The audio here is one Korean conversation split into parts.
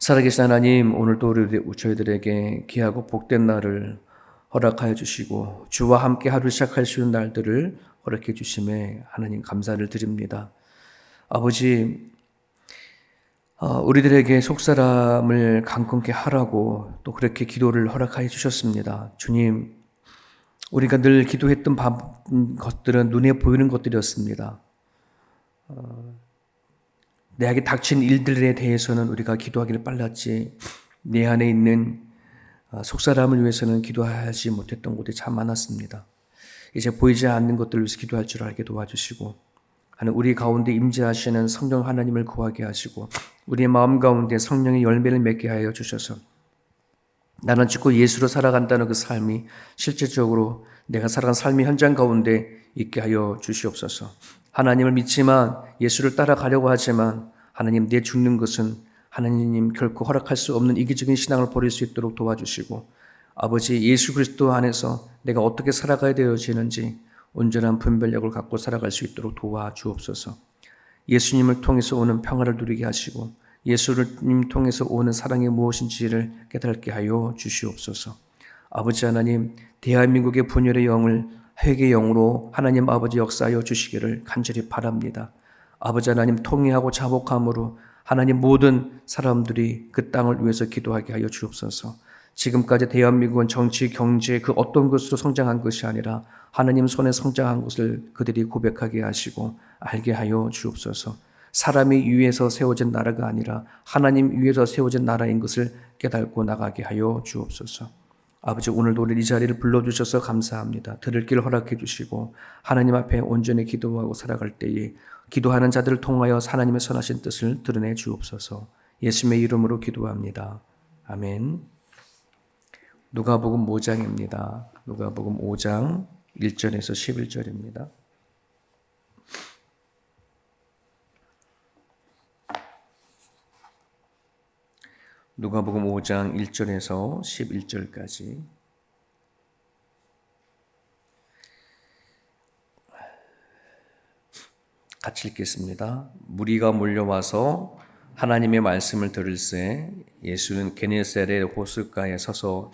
살아계신 하나님, 오늘도 우리 저희들에게 귀하고 복된 날을 허락하여 주시고 주와 함께 하루 시작할 수 있는 날들을 허락해 주심에 하나님 감사를 드립니다. 아버지, 어, 우리들에게 속사람을 강건케 하라고 또 그렇게 기도를 허락하여 주셨습니다. 주님, 우리가 늘 기도했던 것들은 눈에 보이는 것들이었습니다. 어, 내게 닥친 일들에 대해서는 우리가 기도하기를 빨랐지 내 안에 있는 어, 속사람을 위해서는 기도하지 못했던 곳이 참 많았습니다. 이제 보이지 않는 것들을 위해서 기도할 줄 알게 도와주시고 하는 우리 가운데 임재하시는 성령 하나님을 구하게 하시고 우리의 마음 가운데 성령의 열매를 맺게 하여 주셔서 나는 죽고 예수로 살아간다는 그 삶이 실제적으로 내가 살아간 삶의 현장 가운데 있게 하여 주시옵소서. 하나님을 믿지만 예수를 따라가려고 하지만 하나님 내 죽는 것은 하나님 결코 허락할 수 없는 이기적인 신앙을 버릴 수 있도록 도와주시고 아버지 예수 그리스도 안에서 내가 어떻게 살아가야 되어지는지 온전한 분별력을 갖고 살아갈 수 있도록 도와주옵소서. 예수님을 통해서 오는 평화를 누리게 하시고 예수님 통해서 오는 사랑이 무엇인지를 깨닫게 하여 주시옵소서. 아버지 하나님, 대한민국의 분열의 영을 회개의 영으로 하나님 아버지 역사하여 주시기를 간절히 바랍니다. 아버지 하나님 통회하고 자복함으로 하나님 모든 사람들이 그 땅을 위해서 기도하게 하여 주옵소서. 지금까지 대한민국은 정치, 경제 그 어떤 것으로 성장한 것이 아니라 하나님 손에 성장한 것을 그들이 고백하게 하시고 알게 하여 주옵소서. 사람이 위에서 세워진 나라가 아니라 하나님 위에서 세워진 나라인 것을 깨닫고 나가게 하여 주옵소서. 아버지 오늘도 우리 이 자리를 불러주셔서 감사합니다. 들을 길 허락해 주시고 하나님 앞에 온전히 기도하고 살아갈 때에 기도하는 자들을 통하여 하나님의 선하신 뜻을 드러내 주옵소서. 예수님의 이름으로 기도합니다. 아멘. 누가복음 5장입니다. 누가복음 5장 1절에서 11절입니다. 누가복음 5장 1절에서 11절까지. 같이 읽겠습니다. 무리가 몰려와서 하나님의 말씀을 들을새 예수는 게네셀의 호숫가에 서서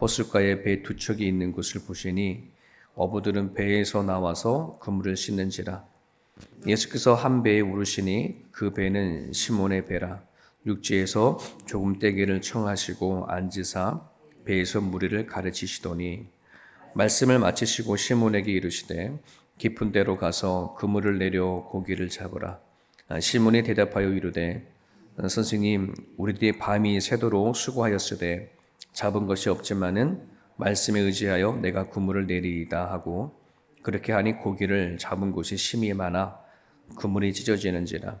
호숫가에 배 두 척이 있는 곳을 보시니 어부들은 배에서 나와서 그물을 씻는지라. 예수께서 한 배에 오르시니 그 배는 시몬의 배라 육지에서 조금 떼기를 청하시고 앉으사 배에서 무리를 가르치시더니 말씀을 마치시고 시몬에게 이르시되 깊은 데로 가서 그물을 내려 고기를 잡으라. 아, 시몬이 대답하여 이르되 선생님 우리들이 밤이 새도록 수고하였으되 잡은 것이 없지만은 말씀에 의지하여 내가 그물을 내리이다 하고 그렇게 하니 고기를 잡은 곳이 심히 많아 그물이 찢어지는지라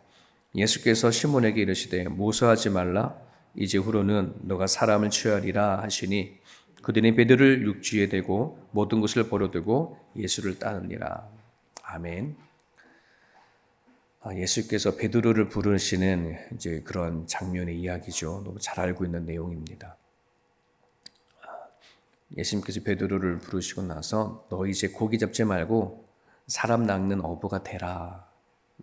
예수께서 시몬에게 이르시되 모사하지 말라 이제 후로는 너가 사람을 취하리라 하시니 그들이 베드를 육지에 대고 모든 것을 버려두고 예수를 따르니라. 아멘. 아, 예수께서 베드로를 부르시는 이제 그런 장면의 이야기죠. 너무 잘 알고 있는 내용입니다. 아, 예수님께서 베드로를 부르시고 나서 너 이제 고기 잡지 말고 사람 낚는 어부가 되라.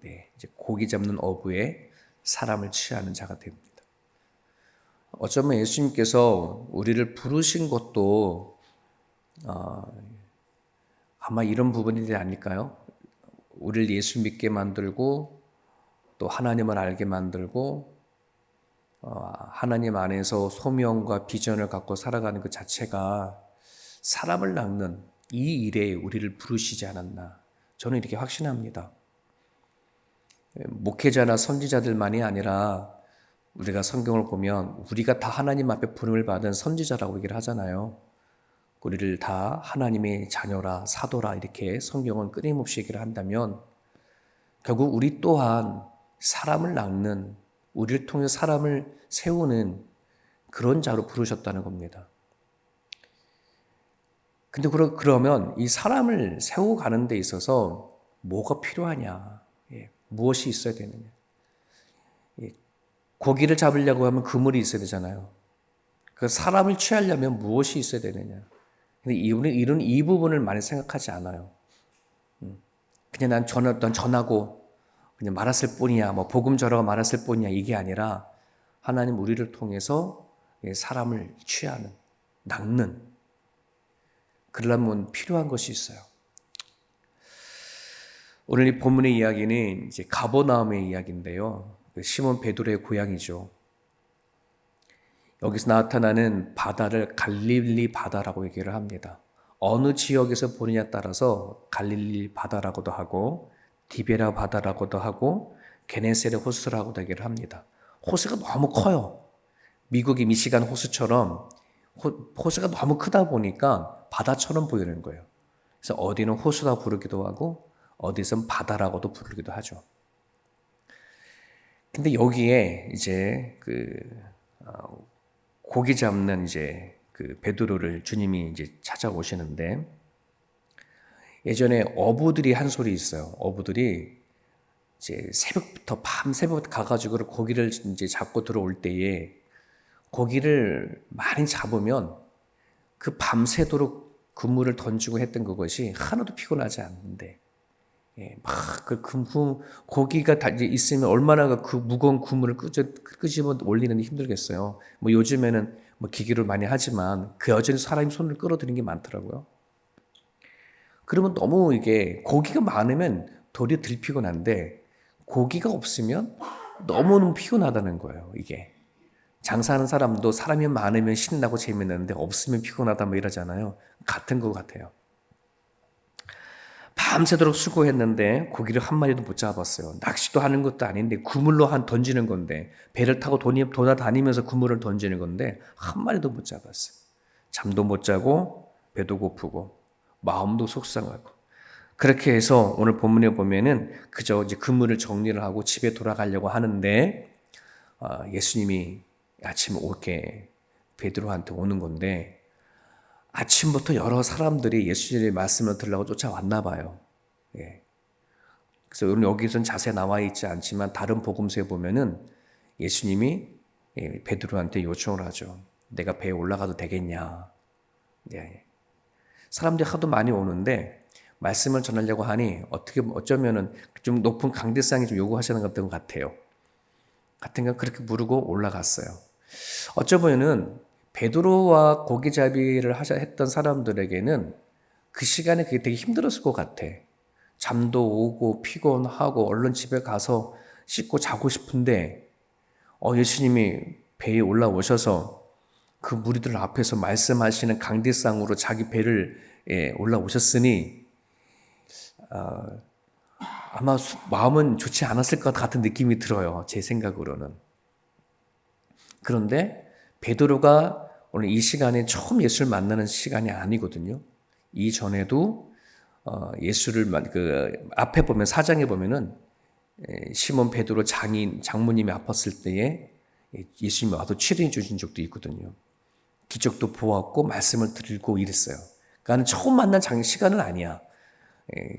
네, 이제 고기 잡는 어부에 사람을 취하는 자가 됩니다. 어쩌면 예수님께서 우리를 부르신 것도 어, 아마 이런 부분이 아닐까요? 우리를 예수 믿게 만들고 또 하나님을 알게 만들고 어, 하나님 안에서 소명과 비전을 갖고 살아가는 그 자체가 사람을 낚는 이 일에 우리를 부르시지 않았나 저는 이렇게 확신합니다. 목회자나 선지자들만이 아니라 우리가 성경을 보면 우리가 다 하나님 앞에 부름을 받은 선지자라고 얘기를 하잖아요. 우리를 다 하나님의 자녀라 사도라 이렇게 성경은 끊임없이 얘기를 한다면 결국 우리 또한 사람을 낚는 우리를 통해 사람을 세우는 그런 자로 부르셨다는 겁니다. 근데 그러, 그러면 이 사람을 세우고 가는 데 있어서 뭐가 필요하냐? 예, 무엇이 있어야 되느냐? 예, 고기를 잡으려고 하면 그물이 있어야 되잖아요. 그 사람을 취하려면 무엇이 있어야 되느냐? 근데 이분은 이런 이 부분을 많이 생각하지 않아요. 음, 그냥 난 전, 난 전하고 그냥 말았을 뿐이야. 뭐 복음 전하고 말았을 뿐이야. 이게 아니라 하나님 우리를 통해서 예, 사람을 취하는, 낚는 그러려면 필요한 것이 있어요. 오늘 이 본문의 이야기는 이제 가버나움의 이야기인데요. 그 시몬 베드로의 고향이죠. 여기서 나타나는 바다를 갈릴리 바다라고 얘기를 합니다. 어느 지역에서 보느냐에 따라서 갈릴리 바다라고도 하고 디베라 바다라고도 하고 게네세레 호수라고도 얘기를 합니다. 호수가 너무 커요. 미국의 미시간 호수처럼 호, 수가 너무 크다 보니까 바다처럼 보이는 거예요. 그래서 어디는 호수라 부르기도 하고 어디선 바다라고도 부르기도 하죠. 근데 여기에 이제 그 어, 고기 잡는 이제 그 베드로를 주님이 이제 찾아오시는데 예전에 어부들이 한 소리 있어요. 어부들이 이제 새벽부터 밤 새벽부터 가가지고 고기를 이제 잡고 들어올 때에 고기를 많이 잡으면 그 밤새도록 그물을 던지고 했던 그것이 하나도 피곤하지 않는데 예, 막그 그 고기가 다 있으면 얼마나 그 무거운 그물을 끄집, 끄집어 올리는 힘들겠어요. 뭐 요즘에는 뭐 기기를 많이 하지만 그 여전히 사람이 손을 끌어들이는 게 많더라고요. 그러면 너무 이게 고기가 많으면 도리어 덜 피곤한데 고기가 없으면 너무너무 피곤하다는 거예요, 이게. 장사하는 사람도 사람이 많으면 신나고 재밌는데 없으면 피곤하다 뭐 이러잖아요. 같은 것 같아요. 밤새도록 수고했는데 고기를 한 마리도 못 잡았어요. 낚시도 하는 것도 아닌데 구물로 한 던지는 건데 배를 타고 돈이 돌아다니면서 구물을 던지는 건데 한 마리도 못 잡았어요. 잠도 못 자고 배도 고프고 마음도 속상하고 그렇게 해서 오늘 본문에 보면은 그저 이제 그물을 정리를 하고 집에 돌아가려고 하는데 아, 예수님이 아침 오게 베드로한테 오는 건데 아침부터 여러 사람들이 예수님의 말씀을 들으려고 쫓아왔나 봐요. 예. 그래서 오늘 여기서는 자세히 나와 있지 않지만 다른 복음서에 보면은 예수님이 예, 베드로한테 요청을 하죠. 내가 배에 올라가도 되겠냐? 예. 사람들이 하도 많이 오는데 말씀을 전하려고 하니 어떻게 어쩌면은 좀 높은 강대상이 좀 요구하시는 것 같아요. 같은 건 그렇게 부르고 올라갔어요. 어쩌면은 베드로와 고기잡이를 하자 했던 사람들에게는 그 시간에 그게 되게 힘들었을 것 같아. 잠도 오고 피곤하고 얼른 집에 가서 씻고 자고 싶은데 어 예수님이 배에 올라오셔서 그 무리들 앞에서 말씀하시는 강대상으로 자기 배를 예, 올라오셨으니 어, 아마 마음은 좋지 않았을 것 같은 느낌이 들어요. 제 생각으로는. 그런데 베드로가 오늘 이 시간에 처음 예수를 만나는 시간이 아니거든요. 이전에도 어, 예수를 그 앞에 보면 사장에 보면은 시몬 베드로 장인 장모님이 아팠을 때에 예수님이 와서 치료해 주신 적도 있거든요. 기적도 보았고 말씀을 드리고 이랬어요. 그러니까 처음 만난 장 시간은 아니야.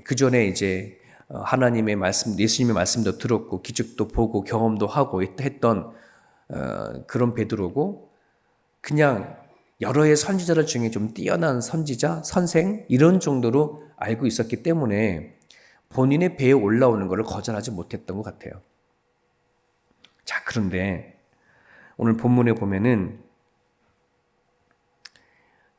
그 전에 이제 어, 하나님의 말씀, 예수님의 말씀도 들었고 기적도 보고 경험도 하고 했던 어, 그런 베드로고 그냥 여러 해 선지자들 중에 좀 뛰어난 선지자, 선생 이런 정도로 알고 있었기 때문에 본인의 배에 올라오는 것을 거절하지 못했던 것 같아요. 자, 그런데 오늘 본문에 보면은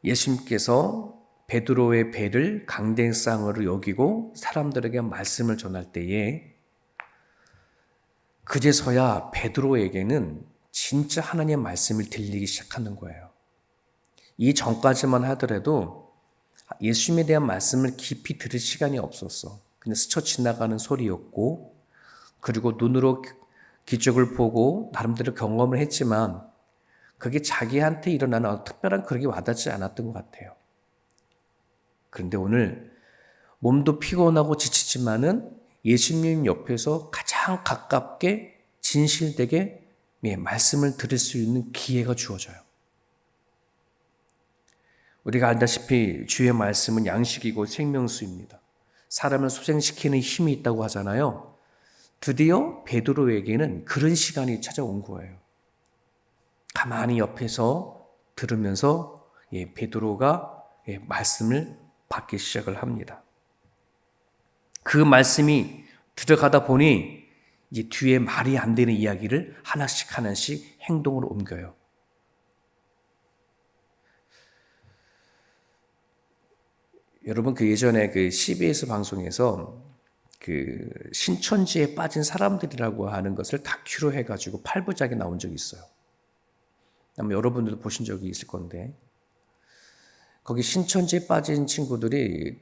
예수님께서 베드로의 배를 강대상으로 여기고 사람들에게 말씀을 전할 때에 그제서야 베드로에게는 진짜 하나님의 말씀을 들리기 시작하는 거예요. 이 전까지만 하더라도 예수님에 대한 말씀을 깊이 들을 시간이 없었어. 그냥 스쳐 지나가는 소리였고, 그리고 눈으로 기적을 보고 나름대로 경험을 했지만, 그게 자기한테 일어나는 특별한 그렇게 와닿지 않았던 것 같아요. 그런데 오늘 몸도 피곤하고 지치지만은 예수님 옆에서 가장 가깝게 진실되게 예, 말씀을 들을 수 있는 기회가 주어져요. 우리가 알다시피 주의 말씀은 양식이고 생명수입니다. 사람을 소생시키는 힘이 있다고 하잖아요. 드디어 베드로에게는 그런 시간이 찾아온 거예요. 가만히 옆에서 들으면서 예, 베드로가 예, 말씀을 받기 시작을 합니다. 그 말씀이 들어가다 보니 이제 뒤에 말이 안 되는 이야기를 하나씩 하나씩 행동으로 옮겨요. 여러분 그 예전에 그 CBS 방송에서 그 신천지에 빠진 사람들이라고 하는 것을 다큐로 해가지고 8부작이 나온 적이 있어요. 아마 여러분들도 보신 적이 있을 건데 거기 신천지에 빠진 친구들이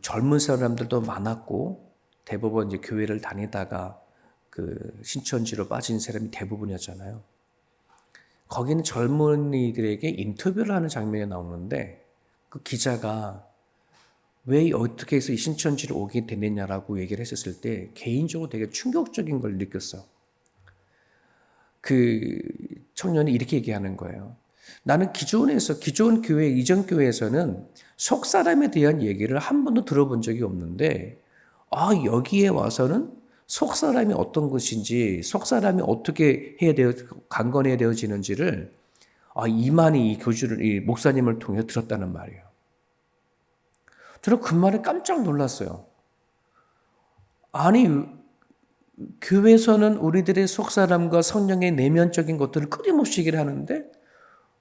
젊은 사람들도 많았고 대부분 이제 교회를 다니다가 그 신천지로 빠진 사람이 대부분이었잖아요. 거기는 젊은이들에게 인터뷰를 하는 장면이 나오는데 그 기자가 왜 어떻게 해서 이 신천지를 오게 됐느냐라고 얘기를 했었을 때 개인적으로 되게 충격적인 걸 느꼈어. 그 청년이 이렇게 얘기하는 거예요. 나는 기존에서 기존 교회 이전 교회에서는 속 사람에 대한 얘기를 한 번도 들어본 적이 없는데 아 여기에 와서는 속 사람이 어떤 것인지 속 사람이 어떻게 해야 되어 강건해야 되어지는지를 아 이만희 이 교주를 이 목사님을 통해 들었다는 말이에요. 저는 그 말에 깜짝 놀랐어요. 아니 교회에서는 우리들의 속 사람과 성령의 내면적인 것들을 끊임없이 얘기를 하는데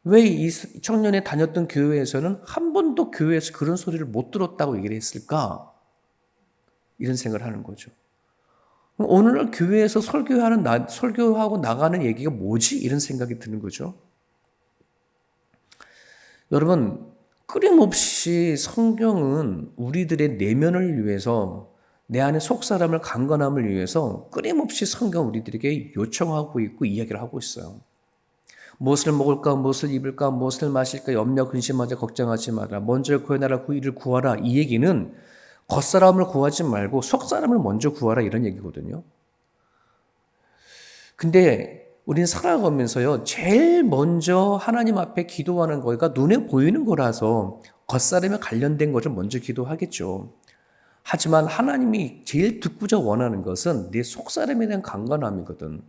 왜 이 청년이 다녔던 교회에서는 한 번도 교회에서 그런 소리를 못 들었다고 얘기를 했을까? 이런 생각을 하는 거죠. 오늘날 교회에서 설교하는 나, 설교하고 나가는 얘기가 뭐지? 이런 생각이 드는 거죠. 여러분, 끊임없이 성경은 우리들의 내면을 위해서 내 안에 속 사람을 강건함을 위해서 끊임없이 성경 우리들에게 요청하고 있고 이야기를 하고 있어요. 무엇을 먹을까, 무엇을 입을까, 무엇을 마실까, 염려, 근심하지 걱정하지 마라. 먼저 그의 나라 그 일을 구하라. 이 얘기는 겉사람을 구하지 말고 속사람을 먼저 구하라 이런 얘기거든요. 근데 우리는 살아가면서요, 제일 먼저 하나님 앞에 기도하는 거가 눈에 보이는 거라서 겉사람에 관련된 것을 먼저 기도하겠죠. 하지만 하나님이 제일 듣고자 원하는 것은 내 속사람에 대한 강건함이거든.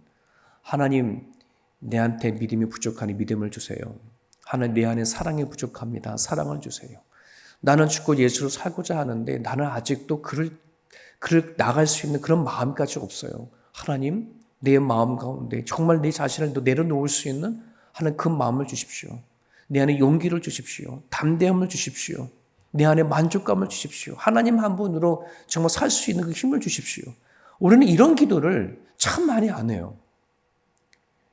하나님, 내한테 믿음이 부족하니 믿음을 주세요. 하나님, 내 안에 사랑이 부족합니다. 사랑을 주세요. 나는 죽고 예수로 살고자 하는데 나는 아직도 그를, 그를 나갈 수 있는 그런 마음까지 없어요. 하나님, 내 마음 가운데 정말 내 자신을 내려놓을 수 있는 하는 그 마음을 주십시오. 내 안에 용기를 주십시오. 담대함을 주십시오. 내 안에 만족감을 주십시오. 하나님 한 분으로 정말 살 수 있는 그 힘을 주십시오. 우리는 이런 기도를 참 많이 안 해요.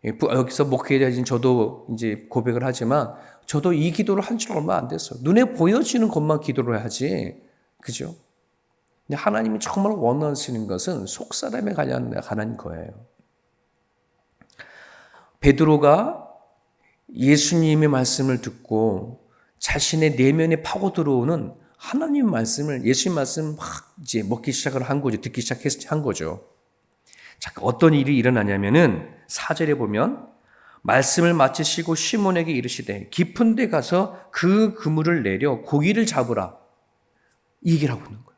예, 여기서 목회자진 저도 이제 고백을 하지만 저도 이 기도를 한 지 얼마 안 됐어요. 눈에 보여지는 것만 기도를 하지. 그죠? 근데 하나님이 정말 원하시는 것은 속사람에 관한 거예요. 베드로가 예수님의 말씀을 듣고 자신의 내면에 파고 들어오는 하나님 말씀을 예수님 말씀 막 이제 먹기 시작을 한 거죠. 듣기 시작한 거죠. 자, 어떤 일이 일어나냐면은 사절에 보면 말씀을 마치시고 시몬에게 이르시되 깊은 데 가서 그 그물을 내려 고기를 잡으라. 이 얘기를 하고 있는 거예요.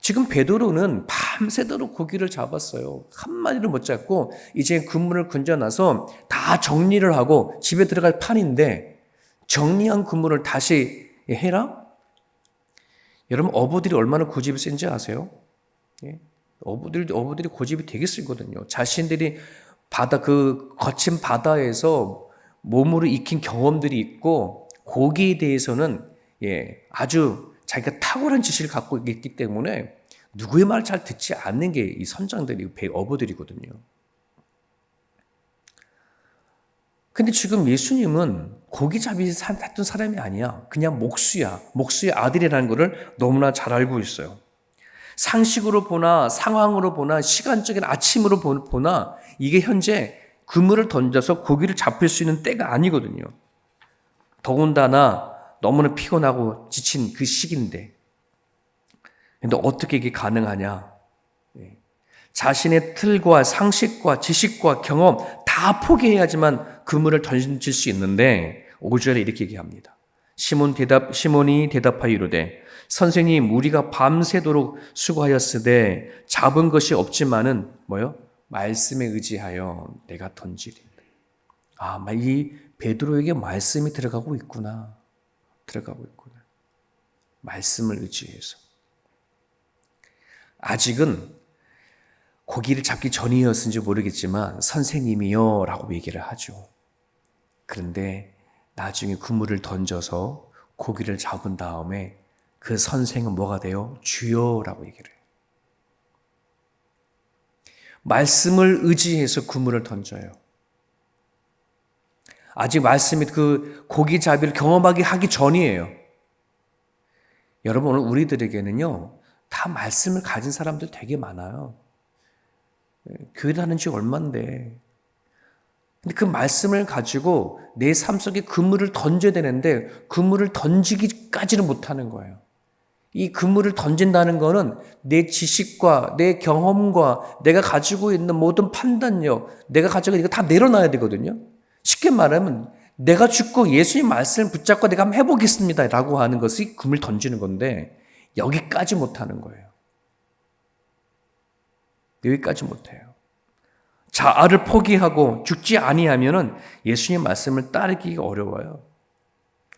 지금 베드로는 밤새도록 고기를 잡았어요. 한 마리를 못 잡고 이제 그물을 건져놔서 다 정리를 하고 집에 들어갈 판인데 정리한 그물을 다시 해라? 여러분 어부들이 얼마나 고집이 센지 아세요? 예? 어부들 어부들이 고집이 되게 세거든요. 자신들이 바다 그 거친 바다에서 몸으로 익힌 경험들이 있고 고기에 대해서는 예 아주 자기가 탁월한 지식을 갖고 있기 때문에 누구의 말잘 듣지 않는 게 이 선장들이 어부들이거든요. 근데 지금 예수님은 고기잡이 했던 사람이 아니야. 그냥 목수야. 목수의 아들이라는 것을 너무나 잘 알고 있어요. 상식으로 보나 상황으로 보나 시간적인 아침으로 보나 이게 현재 그물을 던져서 고기를 잡힐 수 있는 때가 아니거든요. 더군다나 너무나 피곤하고 지친 그 시기인데. 근데 어떻게 이게 가능하냐? 예. 자신의 틀과 상식과 지식과 경험 다 포기해야지만 그물을 던질 수 있는데 5절에 이렇게 얘기합니다. 시몬 대답 시몬이 대답하여 이르되 선생님 우리가 밤새도록 수고하였으되 잡은 것이 없지만은 뭐요? 말씀에 의지하여 내가 던지리. 아, 이 베드로에게 말씀이 들어가고 있구나. 들어가고 있구나. 말씀을 의지해서. 아직은 고기를 잡기 전이었는지 모르겠지만 선생님이요 라고 얘기를 하죠. 그런데 나중에 그물을 던져서 고기를 잡은 다음에 그 선생은 뭐가 돼요? 주여라고 얘기를 해요. 말씀을 의지해서 그물을 던져요. 아직 말씀이 그 고기 잡이를 경험하게 하기 전이에요. 여러분, 오늘 우리들에게는요, 다 말씀을 가진 사람들 되게 많아요. 교회 다는 지 얼만데. 근데 그 말씀을 가지고 내 삶 속에 그물을 던져야 되는데 그물을 던지기까지는 못하는 거예요. 이 그물을 던진다는 거는 내 지식과 내 경험과 내가 가지고 있는 모든 판단력, 내가 가지고 있는 거다 내려놔야 되거든요. 쉽게 말하면 내가 죽고 예수님 말씀을 붙잡고 내가 한번 해보겠습니다. 라고 하는 것이 그물 던지는 건데 여기까지 못하는 거예요. 여기까지 못해요. 자아를 포기하고 죽지 아니하면은 예수님 말씀을 따르기가 어려워요.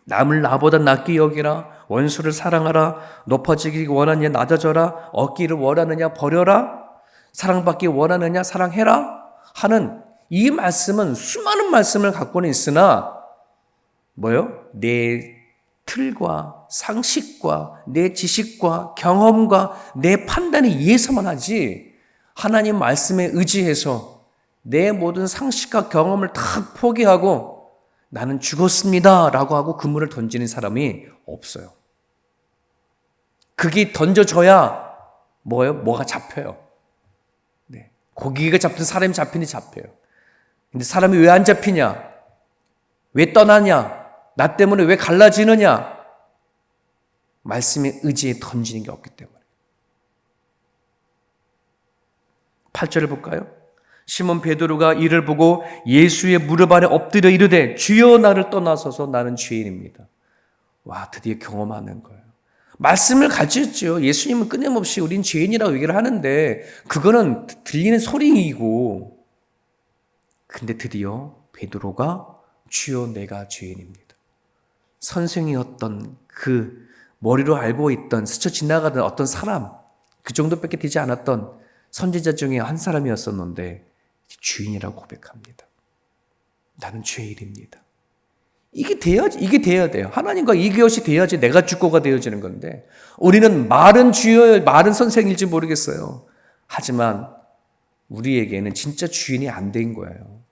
남을 나보다 낫게 여기라. 원수를 사랑하라. 높아지기 원하느냐 낮아져라. 얻기를 원하느냐 버려라. 사랑받기 원하느냐 사랑해라. 하는 이 말씀은 수많은 말씀을 갖고는 있으나 뭐요? 내 틀과 상식과 내 지식과 경험과 내 판단에 의해서만 하지 하나님 말씀에 의지해서 내 모든 상식과 경험을 다 포기하고 나는 죽었습니다. 라고 하고 그물을 던지는 사람이 없어요. 그게 던져져야 뭐예요? 뭐가 잡혀요. 네. 고기가 잡힌 사람이 잡히니 잡혀요. 근데 사람이 왜 안 잡히냐? 왜 떠나냐? 나 때문에 왜 갈라지느냐? 말씀의 의지에 던지는 게 없기 때문에. 8절을 볼까요? 시몬 베드로가 이를 보고 예수의 무릎 아래 엎드려 이르되 주여 나를 떠나서서 나는 죄인입니다. 와 드디어 경험하는 거예요. 말씀을 가지었죠. 예수님은 끊임없이 우린 죄인이라고 얘기를 하는데 그거는 들리는 소리이고 근데 드디어 베드로가 주여 내가 죄인입니다. 선생이었던 그 머리로 알고 있던 스쳐 지나가던 어떤 사람 그 정도밖에 되지 않았던 선지자 중에 한 사람이었었는데 주인이라고 고백합니다. 나는 죄인입니다. 이게 돼야지, 이게 돼야 돼요. 하나님과 이것이 돼야지 내가 주거가 되어지는 건데, 우리는 말은 주여, 말은 선생일지 모르겠어요. 하지만 우리에게는 진짜 주인이 안 된 거예요.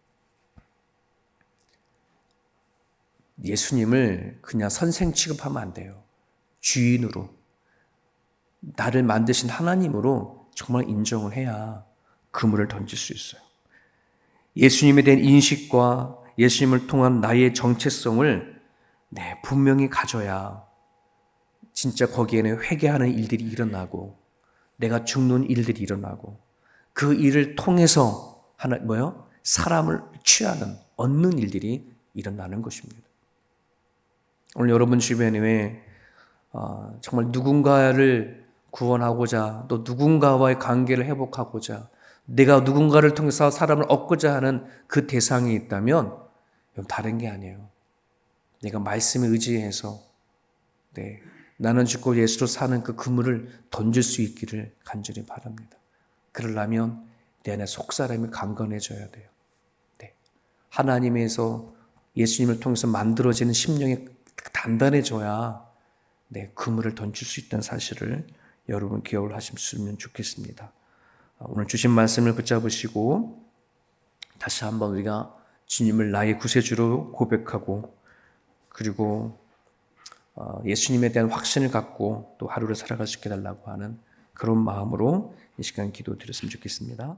예수님을 그냥 선생 취급하면 안 돼요. 주인으로. 나를 만드신 하나님으로 정말 인정을 해야 그물을 던질 수 있어요. 예수님에 대한 인식과 예수님을 통한 나의 정체성을 네, 분명히 가져야 진짜 거기에는 회개하는 일들이 일어나고 내가 죽는 일들이 일어나고 그 일을 통해서 하나 뭐요? 사람을 취하는 얻는 일들이 일어나는 것입니다. 오늘 여러분 주변에 어, 정말 누군가를 구원하고자 또 누군가와의 관계를 회복하고자 내가 누군가를 통해서 사람을 얻고자 하는 그 대상이 있다면 다른 게 아니에요. 내가 말씀에 의지해서 네, 나는 죽고 예수로 사는 그 그물을 던질 수 있기를 간절히 바랍니다. 그러려면 내 안에 속사람이 강건해져야 돼요. 네. 하나님에서 예수님을 통해서 만들어지는 심령이 단단해져야 네, 그물을 던질 수 있다는 사실을 여러분 기억을 하셨으면 좋겠습니다. 오늘 주신 말씀을 붙잡으시고 다시 한번 우리가 주님을 나의 구세주로 고백하고 그리고 어, 예수님에 대한 확신을 갖고 또 하루를 살아갈 수 있게 달라고 하는 그런 마음으로 이 시간 기도 드렸으면 좋겠습니다.